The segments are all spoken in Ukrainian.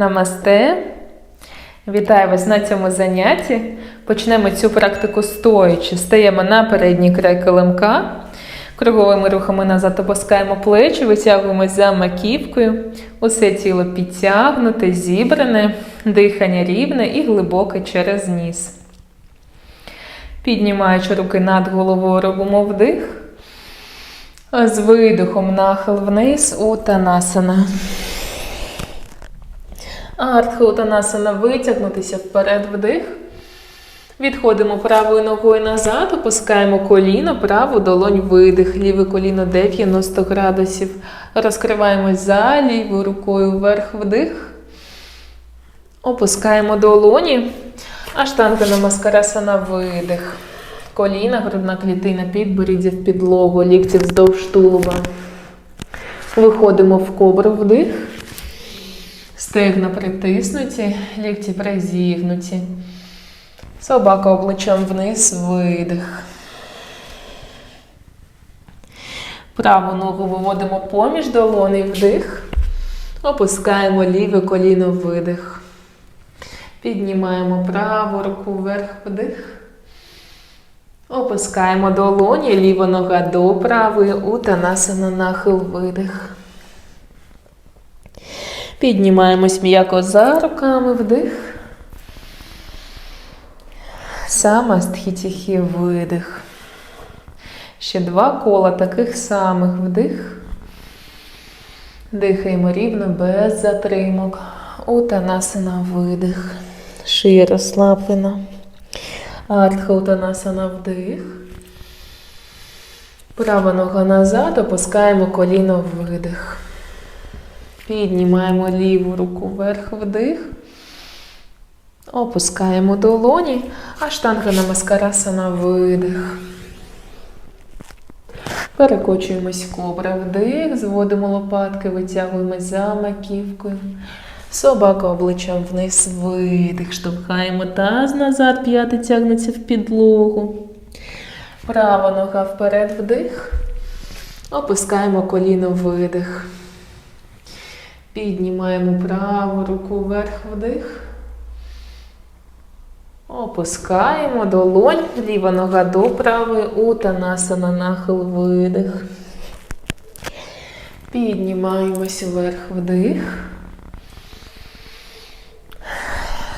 Намасте. Вітаю вас на цьому занятті. Почнемо цю практику стоячи. Стаємо на передній край килимка. Круговими рухами назад опускаємо плечі, витягуємось за маківкою. Усе тіло підтягнуте, зібране, дихання рівне і глибоке через ніс. Піднімаючи руки над головою, робимо вдих. З видихом нахил вниз у танасана. Артха Утанасана витягнутися вперед вдих. Відходимо правою ногою назад, опускаємо коліно, праву долонь видих, ліве коліно 90 градусів. Розкриваємось за лівою рукою вверх вдих. Опускаємо долоні. Аштанга намаскарасана видих. Коліна, грудна клітина, підборіддя в підлогу, лікті вздовж тулуба. Виходимо в кобру вдих. Стегна притиснуті, лікті призігнуті. Собака обличчям вниз, видих. Праву ногу виводимо поміж долоней вдих. Опускаємо ліве коліно видих. Піднімаємо праву руку вверх вдих. Опускаємо долоні, ліва нога до правої, утанасана нахил видих. Піднімаємось м'яко за руками вдих. Самастхітіхі видих. Ще два кола таких самих вдих. Дихаємо рівно без затримок. Утанасана видих. Шия розслаблена. Артха утанасана вдих. Права нога назад, опускаємо коліно видих. Піднімаємо ліву руку вверх вдих. Опускаємо долоні, а штанга намаскарасана видих. Перекочуємось в кобра вдих, зводимо лопатки, витягуємось за маківкою. Собака обличчям вниз видих. Штовхаємо таз назад, п'яти тягнеться в підлогу. Права нога вперед вдих. Опускаємо коліно видих. Піднімаємо праву руку вверх вдих. Опускаємо долонь, ліва нога до правої, утанасана нахил видих. Піднімаємось вверх вдих.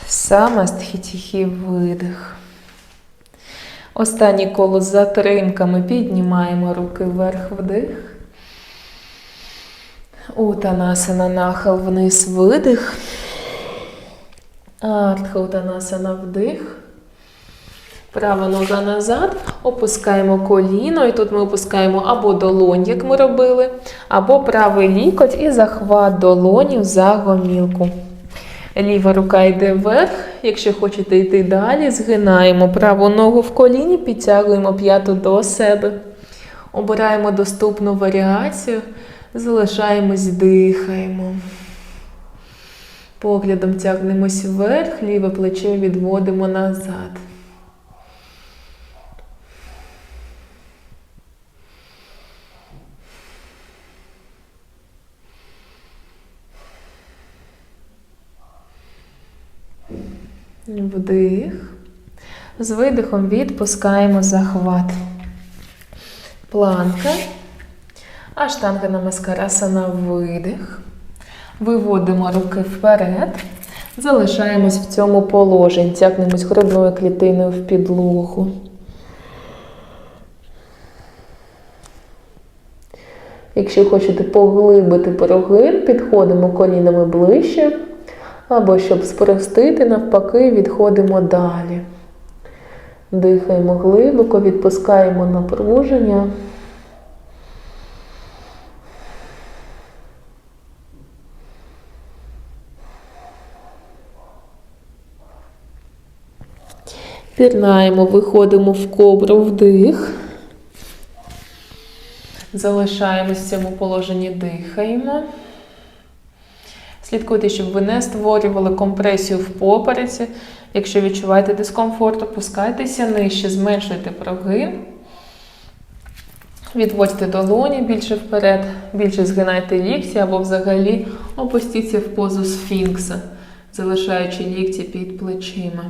Самастхітіхі видих. Останнє коло з затримками піднімаємо руки вверх вдих. Утанасана нахил вниз видих. Артха Утанасана вдих. Права нога назад. Опускаємо коліно. І тут ми опускаємо або долонь, як ми робили, або правий лікоть і захват долонів за гомілку. Ліва рука йде вверх. Якщо хочете йти далі, згинаємо праву ногу в коліні, підтягуємо п'яту до себе. Обираємо доступну варіацію, залишаємось, дихаємо. Поглядом тягнемось вверх, ліве плече відводимо назад. Вдих. З видихом відпускаємо захват. Планка. Аштанга намаскарасана видих. Виводимо руки вперед. Залишаємось в цьому положенні. Тягнемось грудною клітиною в підлогу. Якщо хочете поглибити прогин, підходимо колінами ближче. Або щоб спростити, навпаки, відходимо далі. Дихаємо глибоко, відпускаємо напруження. Пірнаємо, виходимо в кобру вдих. Залишаємось в цьому положенні, дихаємо. Слідкуйте, щоб ви не створювали компресію в попереці. Якщо відчуваєте дискомфорт, опускайтеся нижче, зменшуйте прогин. Відводьте долоні більше вперед, більше згинайте лікті або взагалі опустіться в позу сфінкса, залишаючи лікті під плечима.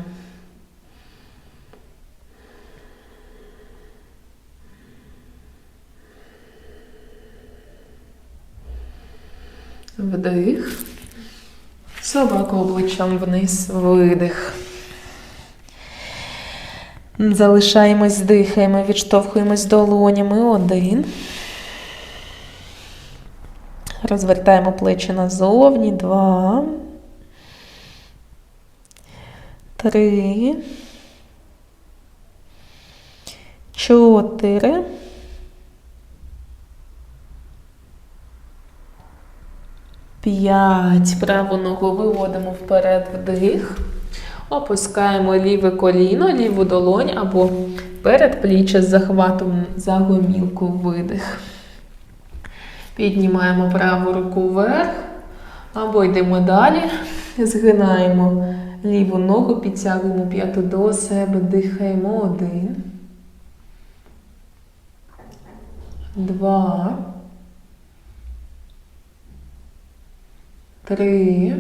Вдих. Собака обличчям вниз. Видих. Залишаємось, дихаємо, відштовхуємось долонями. Один. Розвертаємо плечі назовні. Два. Три. Чотири. П'ять. Праву ногу виводимо вперед вдих. Опускаємо ліве коліно, ліву долонь або передпліччя з захватом за гомілку видих. Піднімаємо праву руку вверх. Або йдемо далі. Згинаємо ліву ногу, підтягуємо п'яту до себе, дихаємо один. Два. Три.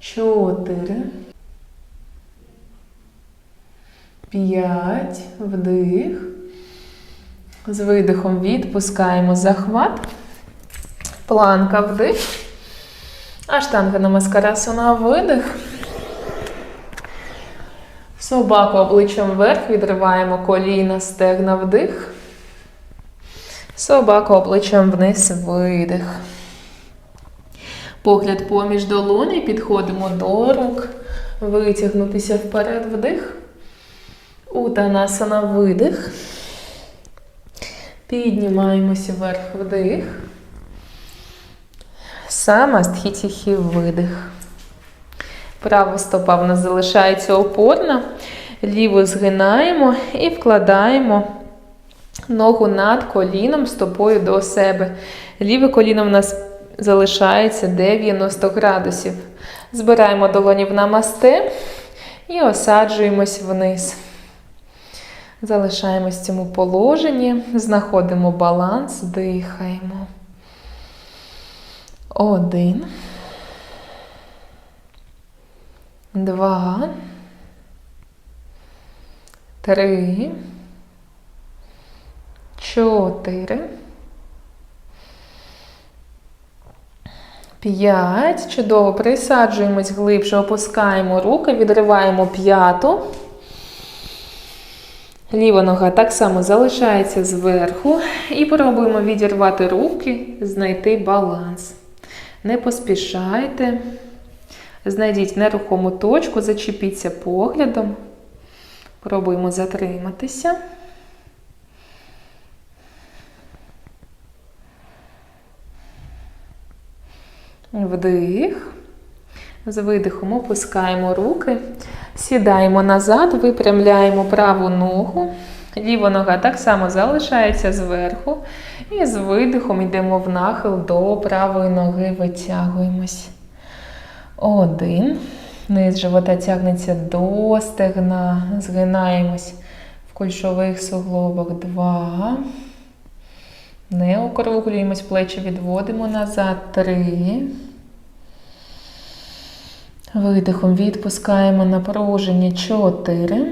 Чотири. П'ять. Вдих. З видихом відпускаємо захват. Планка вдих. Аштанга намаскарасана видих. Собаку обличчям вверх відриваємо коліна, стегна вдих. Собаку обличчям вниз видих. Погляд поміж долоні, підходимо до рук. Витягнутися вперед вдих. Утанасана видих. Піднімаємося вверх вдих. Самастхітіхі видих. Права стопа в нас залишається опорна. Ліву згинаємо і вкладаємо ногу над коліном, стопою до себе. Ліве коліно в нас залишається 90 градусів. Збираємо долоні в намасте і осаджуємось вниз. Залишаємось в цьому положенні, знаходимо баланс, дихаємо. Один. Два. Три. Чотири. П'ять. Чудово. Присаджуємось глибше, опускаємо руки, відриваємо п'яту. Ліва нога так само залишається зверху. І пробуємо відірвати руки, знайти баланс. Не поспішайте. Знайдіть нерухому точку, зачепіться поглядом. Пробуємо затриматися. Вдих. З видихом опускаємо руки, сідаємо назад, випрямляємо праву ногу. Ліва нога так само залишається зверху. І з видихом йдемо в нахил до правої ноги, витягуємось. Один. Низ живота тягнеться до стегна. Згинаємось в кульшових суглобах. Два. Не округлюємось, плечі відводимо назад. Три. Видихом відпускаємо напруження. Чотири.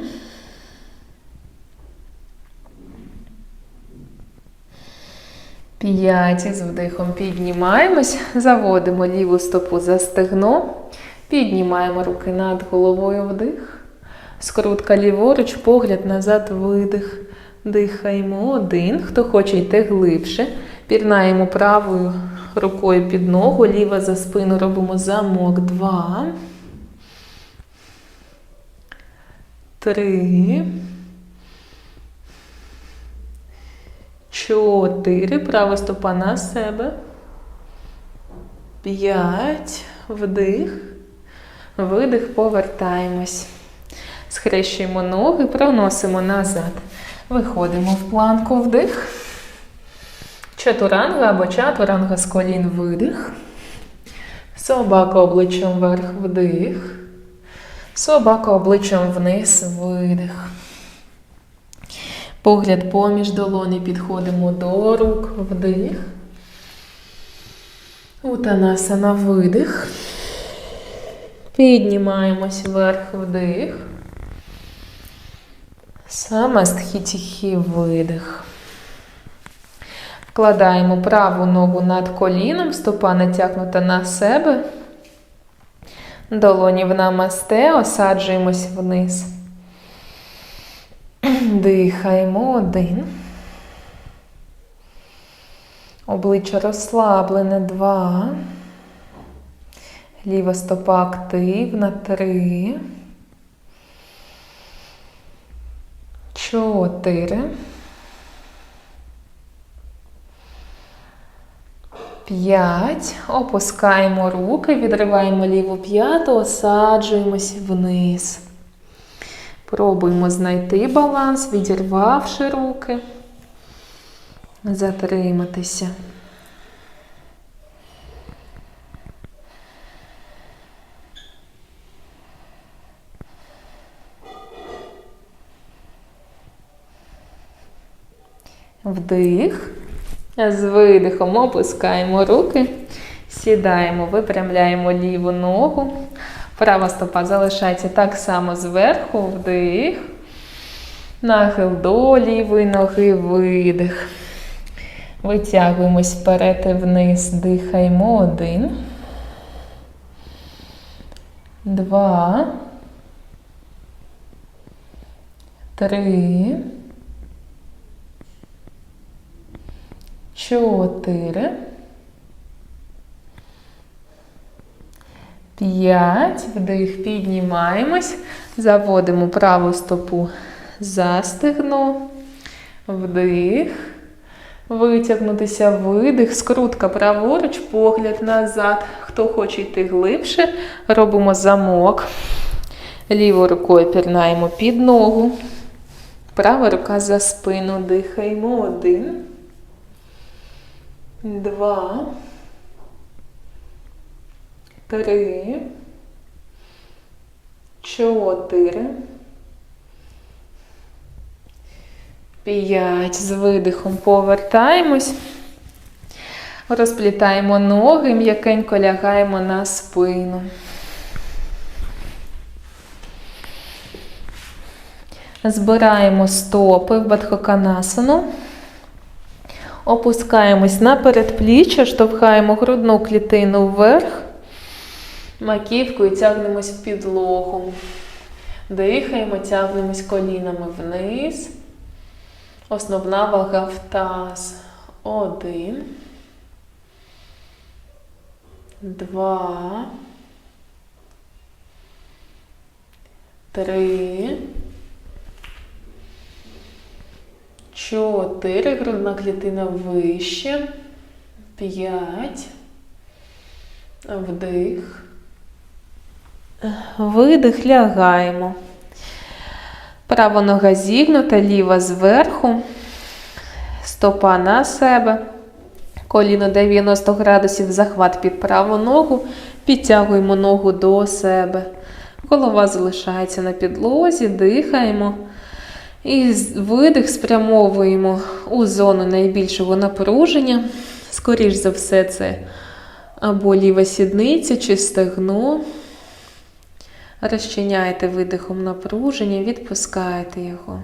П'ять. З вдихом піднімаємось, заводимо ліву стопу за стегно. Піднімаємо руки над головою вдих. Скрутка ліворуч, погляд назад, видих. Дихаємо один. Хто хоче йти глибше. Пірнаємо правою рукою під ногу, ліва за спину робимо замок. Два. Три. Чотири. Права стопа на себе. П'ять. Вдих. Видих. Повертаємось. Схрещуємо ноги, проносимо назад. Виходимо в планку вдих. Чатуранга або чатуранга з колін видих. Собака обличчям вверх вдих. Собака обличчям вниз видих. Погляд поміж долоні підходимо до рук, вдих. Утанасана видих. Піднімаємось вверх вдих. Самастхітіхі видих. Вкладаємо праву ногу над коліном, стопа натягнута на себе. Долоні в намасте, осаджуємось вниз. Дихаємо один. Обличчя розслаблене два. Ліва стопа активна три. Чотири. П'ять. Опускаємо руки, відриваємо ліву п'яту, осаджуємось вниз. Пробуємо знайти баланс, відірвавши руки. Затриматися. Вдих. З видихом опускаємо руки, сідаємо, випрямляємо ліву ногу. Права стопа залишається так само зверху, вдих. Нахил до лівої ноги, видих. Витягуємось вперед і вниз, дихаємо один. Два. Три. Чотири. П'ять. Вдих, піднімаємось. Заводимо праву стопу за стегно. Вдих. Витягнутися, видих, скрутка праворуч, погляд назад. Хто хоче йти глибше, робимо замок. Лівою рукою пірнаємо під ногу. Права рука за спину. Дихаємо один. Два. Три. Чотири. П'ять. З видихом повертаємось. Розплітаємо ноги, м'якенько лягаємо на спину. Збираємо стопи в бадхоканасану. Опускаємось на передпліччя, штовхаємо грудну клітину вверх. Маківкою тягнемось в підлогу. Дихаємо, тягнемось колінами вниз. Основна вага в таз. Один. Два. Три. Чотири. Грудна клітина вище. П'ять. Вдих. Видих, лягаємо. Права нога зігнута, ліва зверху. Стопа на себе. Коліно 90 градусів, захват під праву ногу. Підтягуємо ногу до себе. Голова залишається на підлозі, дихаємо. І видих спрямовуємо у зону найбільшого напруження. Скоріш за все, це або ліва сідниця чи стегно. Розчиняйте видихом напруження, відпускайте його.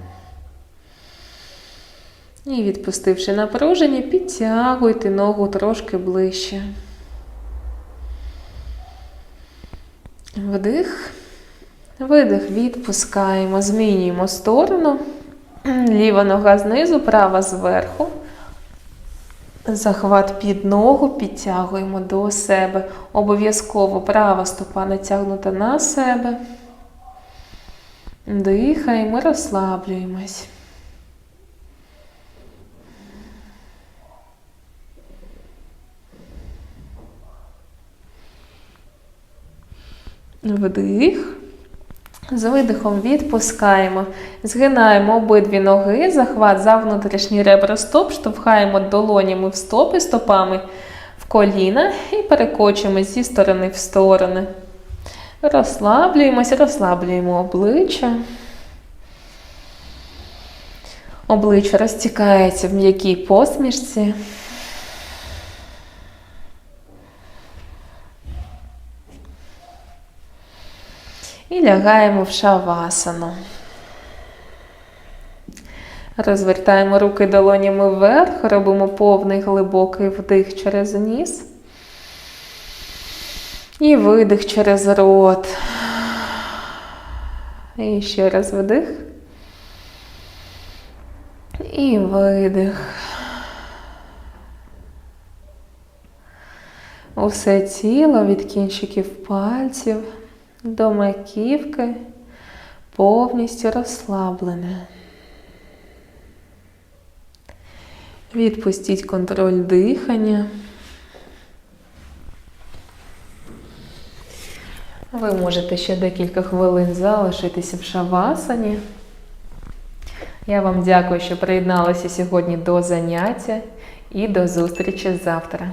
І відпустивши напруження, підтягуйте ногу трошки ближче. Вдих. Видих, відпускаємо, змінюємо сторону. Ліва нога знизу, права зверху. Захват під ногу, підтягуємо до себе. Обов'язково права стопа натягнута на себе. Дихаємо, розслаблюємось. Вдих. З видихом відпускаємо. Згинаємо обидві ноги, захват за внутрішні ребра стоп, штовхаємо долонями в стопи стопами в коліна і перекочуємось зі сторони в сторони. Розслаблюємось, розслаблюємо обличчя. Обличчя розтікається в м'якій посмішці. І лягаємо в шавасану. Розвертаємо руки долонями вверх, робимо повний глибокий вдих через ніс. І видих через рот. І ще раз вдих. І видих. Усе тіло від кінчиків пальців до маківки повністю розслаблене. Відпустіть контроль дихання. Ви можете ще декілька хвилин залишитися в шавасані. Я вам дякую, що приєдналися сьогодні до заняття і до зустрічі завтра.